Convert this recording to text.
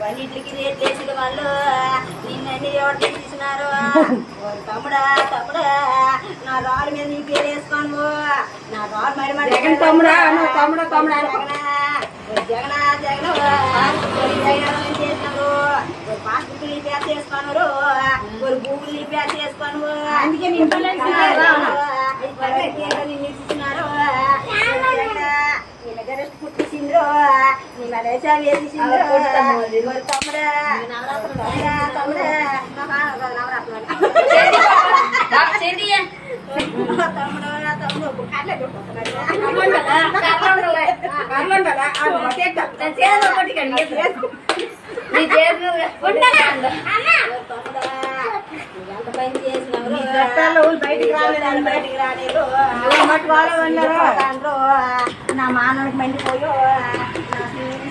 రేట్లు వేసిన వాళ్ళు నిన్నన్ని ఎవరు తీసుకున్నారు ఓరి తమ్ముడా తమ్ముడా నా రాళ్ళ మీద నీ పేరు వేసుకోను. నా రాళ్ళు మరి మరి జగన్ తమ్ముడా? తమ్ముడా, తమ్ముడా. జగన జగన జగన్. చేసినారు ఒక పాస్బుక్ నీ పేరు చేసుకోను గూగుల్ నీ పేరు చేసుకోను అందుకే నీ ఇంట్లో ఇస్తున్నారు. ఇస్తున్నారు నీ దగ్గర పుట్టిసిండ్రు నీ మలేషియా వేసిండ్రు మరి తమ్ముడా తమ్ముడా తమ్ముడా నవరాత్రులు తమ్ముడు తమ్ముడు కాట్లే కర్రలు ఉండాలా? ఆ, కొట్టేద్దాం. నీ చట్టాలు బయటికి రాలేదని బయటికి రాలేదు మట్టి వాళ్ళే ఉన్నారు. నా మానవుడికి మండిపోయో నా